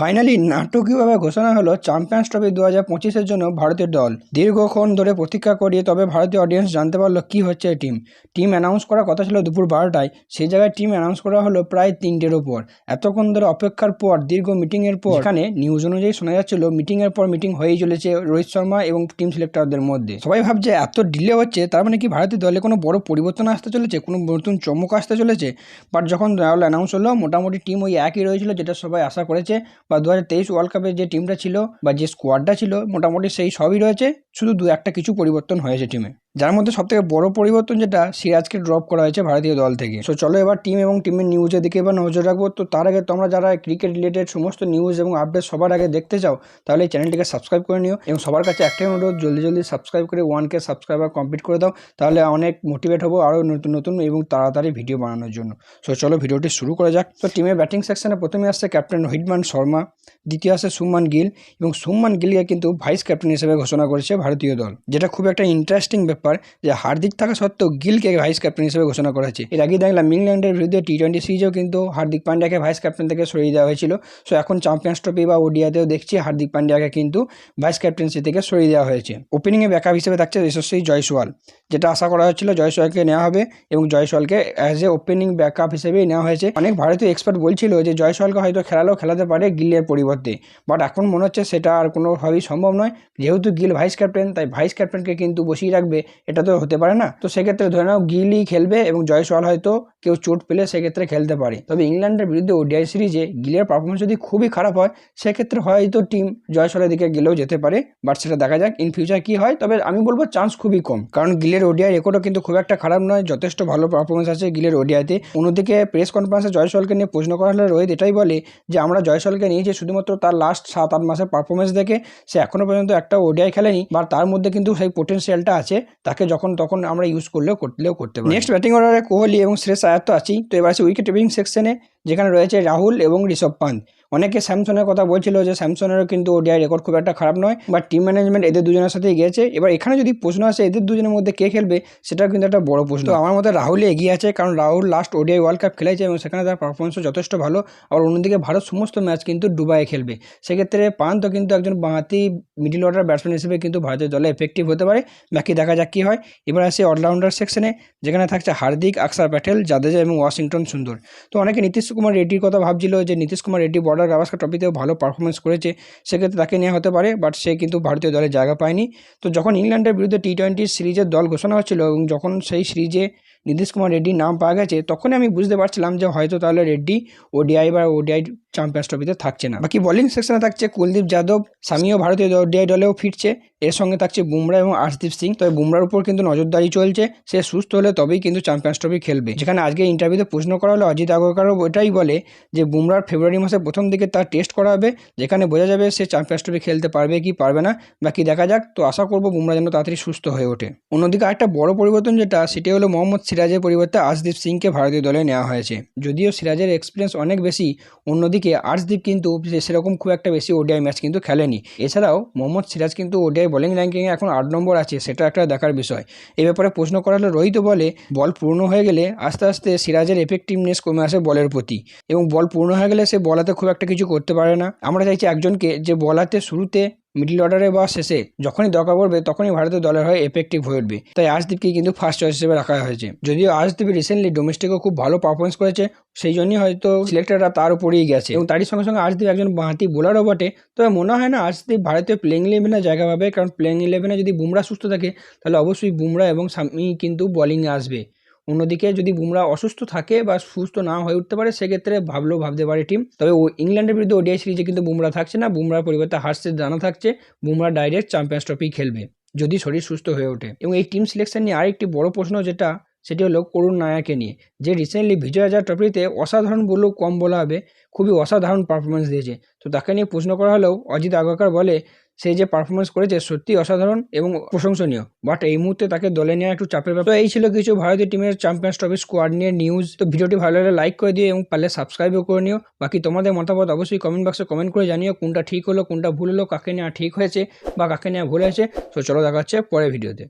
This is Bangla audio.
ফাইনালি নাটকীয়ভাবে ঘোষণা হলো চ্যাম্পিয়ন্স ট্রফি দু হাজার পঁচিশের জন্য ভারতীয় দল। দীর্ঘক্ষণ ধরে প্রতীক্ষা করিয়ে তবে ভারতীয় অডিয়েন্স জানতে পারল কি হচ্ছে এই টিম টিম অ্যানাউন্স করার কথা ছিল দুপুর বারোটায়, সেই জায়গায় টিম অ্যানাউন্স করা হলো প্রায় তিনটের ওপর এতক্ষণ ধরে অপেক্ষার পর, দীর্ঘ মিটিংয়ের পর এখানে নিউজ অনুযায়ী শোনা যাচ্ছিল মিটিংয়ের পর মিটিং হয়েই চলেছে রোহিত শর্মা এবং টিম সিলেক্টরদের মধ্যে। সবাই ভাবছে, এত ডিলে হচ্ছে? তার মানে কি ভারতীয় দলে কোনো বড় পরিবর্তন আসতে চলেছে? কোনো নতুন চমক আসতে চলেছে? বাট যখন দল অ্যানাউন্স হলো, মোটামুটি টিম ওই একই রয়েছিল যেটা সবাই আশা করেছে। বা দু হাজার তেইশ ওয়ার্ল্ড কাপের যে টিমটা ছিল বা যে স্কোয়াডটা ছিল, মোটামুটি সেই সবই রয়েছে। শুধু দু একটা কিছু পরিবর্তন হয়েছে টিমে যার মধ্যে সবথেকে বড় পরিবর্তন যেটা, সিরাজকে ড্রপ করা হয়েছে ভারতীয় দল থেকে। সো চলো এবার টিম এবং টিমের নিউজের দিকে এবার নজর রাখব। তো তার আগে তোমরা যারা ক্রিকেট রিলেটেড সমস্ত নিউজ এবং আপডেট সবার আগে দেখতে চাও, তাহলে এই চ্যানেলটিকে সাবস্ক্রাইব করে নিও এবং সবার কাছে একটাই অনুরোধ, জলদি জলদি সাবস্ক্রাইব করে ওয়ান কে সাবস্ক্রাইবার কমপ্লিট করে দাও। তাহলে অনেক মোটিভেট হব আরও নতুন নতুন এবং তাড়াতাড়ি ভিডিও বানানোর জন্য। সো চলো ভিডিওটি শুরু করা যাক। তো টিমের ব্যাটিং সেকশনে প্রথমে আসছে ক্যাপ্টেন রোহিতমান শর্মা দ্বিতীয় আসে সুমান গিল এবং সুমান গিলকে কিন্তু ভাইস ক্যাপ্টেন হিসেবে ঘোষণা করেছে ভারতীয় দল। যেটা খুব একটা ইন্টারেস্টিং ব্যাপার যে হার্দিক থাকা সত্ত্বেও গিলকে ভাইস ক্যাপ্টেন হিসেবে ঘোষণা করা হয়েছে। এর আগে দেখলাম ইংল্যান্ডের বিরুদ্ধে টি টোয়েন্টি সিরিজেও কিন্তু হার্দিক পান্ডিয়াকে ভাইস ক্যাপ্টেন থেকে সরিয়ে দেওয়া হয়েছিল। সো এখন চ্যাম্পিয়ন্স ট্রফি বা ওডিয়াতেও দেখছি হার্দিক পান্ডিয়াকে কিন্তু ভাইস ক্যাপ্টেন্সি থেকে সরিয়ে দেওয়া হয়েছে। ওপেনিংয়ে ব্যাকআপ হিসেবে থাকছে যশস্বী জয়সওয়াল। যেটা আশা করা হচ্ছিল জয়সওয়ালকে নেওয়া হবে এবং জয়সওয়ালকে অ্যাজ এ ওপেনিং ব্যাকআপ হিসেবেই নেওয়া হয়েছে। অনেক ভারতীয় এক্সপার্ট বলছিল যে জয়সওয়ালকে হয়তো খেলালেও খেলাতে পারে গিলের পরিবর্তে। বাট এখন মনে হচ্ছে সেটা আর কোনোভাবেই সম্ভব নয়। যেহেতু গিল ভাইস ক্যাপ্টেন তাই ভাইস ক্যাপ্টেনকে কিন্তু বসিয়ে রাখবে, এটা তো হতে পারে না। তো সেক্ষেত্রে ধরে নাও গিলই খেলবে এবং জয়সওয়াল হয়তো কেউ চোট পেলে সেক্ষেত্রে খেলতে পারে। তবে ইংল্যান্ডের বিরুদ্ধে ওডিআই সিরিজে গিলের পারফরমেন্স যদি খুবই খারাপ হয়, সেক্ষেত্রে হয়তো টিম জয়সওয়ালের দিকে গেলেও যেতে পারে। বাট সেটা দেখা যাক ইন ফিউচার কি হয়। তবে আমি বলব চান্স খুবই কম, কারণ গিলের ওডিআই রেকর্ডও কিন্তু খুব একটা খারাপ নয়, যথেষ্ট ভালো পারফরমেন্স আছে গিলের ওডিআইতে। অন্যদিকে প্রেস কনফারেন্সে জয়সওয়ালকে নিয়ে প্রশ্ন করা হলে রোহিত এটাই বলে যে, আমরা জয়সওয়ালকে নিয়েছি শুধুমাত্র তার লাস্ট সাত, আট মাসের পারফরমেন্স দেখে, সে এখনও পর্যন্ত একটা ওডিআই খেলেনি, বা তার মধ্যে কিন্তু সেই পোটেন্সিয়ালটা আছে, তাকে যখন তখন আমরা ইউজ করলেও করলেও করতে পারি। নেক্সট ব্যাটিং অর্ডারে কোহলি এবং শ্রেষ আয়ত্ত তো আছেই। তো এবার আছে উইকেট টেপিং সেকশনে যেখানে রয়েছে রাহুল এবং ঋষভ পান্ত। অনেকে স্যামসনের কথা বলছিল যে স্যামসনেরও কিন্তু ওডিআই রেকর্ড খুব একটা খারাপ নয় বাট টিম ম্যানেজমেন্ট এদের দুজনের সাথেই গিয়েছে। এবার এখানে যদি প্রশ্ন আসে, এদের দুজনের মধ্যে কে খেলবে, সেটাও কিন্তু একটা বড় প্রশ্ন। আমার মতে রাহুলই এগিয়ে আছে, কারণ Rahul last ODI world cup খেলেছে এবং সেখানে তার পারফরমেন্সও যথেষ্ট ভালো। আর অন্যদিকে ভারত সমস্ত ম্যাচ কিন্তু দুবাইয়ে খেলবে। সেক্ষেত্রে পান্তও কিন্তু একজন বাঁহাতি মিডিল অর্ডার ব্যাটসম্যান হিসেবে কিন্তু ভারতের দলে এফেক্টিভ হতে পারে। বাকি দেখা যাক কী হয়। এবার আসে অলরাউন্ডার সেকশনে যেখানে থাকছে হার্দিক, আকসার প্যাটেল, জাদেজা এবং ওয়াশিংটন সুন্দর। তো অনেকে নীতিশ কুমার রেড্ডির কথা ভাবছিল যে নীতিশ কুমার রেড্ডি বর্ডার গাভাস্কার ট্রফিতেও ভালো পারফরমেন্স করেছে, সেক্ষেত্রে তাকে নেওয়া হতে পারে বাট সে কিন্তু ভারতীয় দলে জায়গা পায়নি। তো যখন ইংল্যান্ডের বিরুদ্ধে টি টোয়েন্টি সিরিজের দল ঘোষণা হচ্ছিল এবং যখন সেই সিরিজে নীতিশ কুমার রেড্ডির নাম পাওয়া গেছে, তখনই আমি বুঝতে পারছিলাম যে হয়তো তাহলে রেড্ডি, ওডিআই বা ওডিআই চ্যাম্পিয়ন্স ট্রফিতে থাকছে না। বাকি বোলিং সেকশনে থাকছে কুলদীপ যাদব সামিও ভারতীয় ওডিআই দলেও ফিরছে। এর সঙ্গে থাকছে বুমরা এবং আর্শদীপ সিং। তবে বুমরার উপর কিন্তু নজরদারি চলছে। সে সুস্থ হলে তবেই কিন্তু চ্যাম্পিয়ন্স ট্রফি খেলবে। যেখানে আজকে ইন্টারভিউতে প্রশ্ন করা হলো, অজিত আগরকারও এটাই বলে যে বুমরার ফেব্রুয়ারি মাসের প্রথম দিকে তার টেস্ট করা হবে, যেখানে বোঝা যাবে সে চ্যাম্পিয়ন্স ট্রফি খেলতে পারবে কি পারবে না। বাকি দেখা যাক, তো আশা করব বুমরা যেন তাড়াতাড়ি সুস্থ হয়ে ওঠে। অন্যদিকে একটা বড় পরিবর্তন যেটা, সেটি হলো মোহাম্মদ সিরাজের পরিবর্তে আর্শদীপ সিংকে ভারতীয় দলে নেওয়া হয়েছে। যদিও সিরাজের এক্সপিরিয়েন্স অনেক বেশি, অন্যদিকে আর্শদীপ কিন্তু সেরকম খুব একটা বেশি ওডিআই ম্যাচ কিন্তু খেলেনি। এছাড়াও মোহাম্মদ সিরাজ কিন্তু ওডিআই বোলিং র্যাঙ্কিংয়ে এখন আট নম্বর আছে, সেটা একটা দেখার বিষয়। এ ব্যাপারে প্রশ্ন করা হলে, রোহিত বলে বল পূর্ণ হয়ে গেলে আস্তে আস্তে সিরাজের এফেক্টিভনেস কমে আসে বলের প্রতি এবং বল পূর্ণ হয়ে গেলে সে বলাতে খুব একটা কিছু করতে পারে না। আমরা চাইছি একজনকে যে বলাতে শুরুতে মিডল অর্ডারে বা শেষে যখনই দরকার পড়বে তখনই ভারতীয় দলের হয়ে এফেক্টিভ হয়ে উঠবে। তাই আর্শদীপকে কিন্তু ফার্স্ট চয়েস হিসেবে রাখা হয়েছে। যদিও আর্শদীপ রিসেন্টলি ডোমেস্টিকও খুব ভালো পারফরমেন্স করেছে, সেই জন্যই হয়তো সিলেক্টররা তার উপরেই গেছে। এবং তারই সঙ্গে সঙ্গে আর্শদীপ একজন বাঁহাতি বোলারও বটে। তবে মনে হয় না আর্শদীপ ভারতীয় প্লেইং ইলেভেনে জায়গা পাবে। কারণ প্লেইং ইলেভেনে যদি বুমরা সুস্থ থাকে, তাহলে অবশ্যই বুমরা এবং সামি কিন্তু বোলিংয়ে আসবে। অন্যদিকে যদি বুমরা অসুস্থ থাকে বা সুস্থ না হয়ে উঠতে পারে, সেক্ষেত্রে ভাবলেও ভাবতে পারে টিম তবে ও ইংল্যান্ডের বিরুদ্ধে ওডিআই সিরিজে কিন্তু বুমরা থাকছে না। বুমরার পরিবর্তে হার্ষের জানা থাকছে। বুমরা ডাইরেক্ট চ্যাম্পিয়ন্স ট্রফি খেলবে, যদি শরীর সুস্থ হয়ে ওঠে। এবং এই টিম সিলেকশন নিয়ে আরেকটি বড় প্রশ্ন যেটা, সেটি হলো করুণ নায়াকে নিয়ে, যে রিসেন্টলি বিজয় হাজার ট্রফিতে অসাধারণ বললেও কম বলা হবে, খুবই অসাধারণ পারফরমেন্স দিয়েছে। তো তাকে নিয়ে প্রশ্ন করা হলেও অজিত আগরকার বলে সে যে পারফরমেন্স করেছে সত্যি অসাধারণ এবং প্রশংসনীয়। বাট এই মুহূর্তে তাকে দলে নেওয়া একটু চাপের ব্যাপার। তো এই ছিল কিছু ভারতীয় টিমের চ্যাম্পিয়ন্স ট্রফি স্কোয়াড নিয়ে নিউজ তো ভিডিওটি ভালো লাগলে লাইক করে দিও এবং পারলে সাবস্ক্রাইবও করে নিও। বাকি তোমাদের মতামত অবশ্যই কমেন্ট বক্সে কমেন্ট করে জানিও কোনটা ঠিক হলো, কোনটা ভুল হলো, কাকে নেওয়া ঠিক হয়েছে বা কাকে নেওয়া ভুল হয়েছে। তো চলো দেখা হচ্ছে ভিডিওতে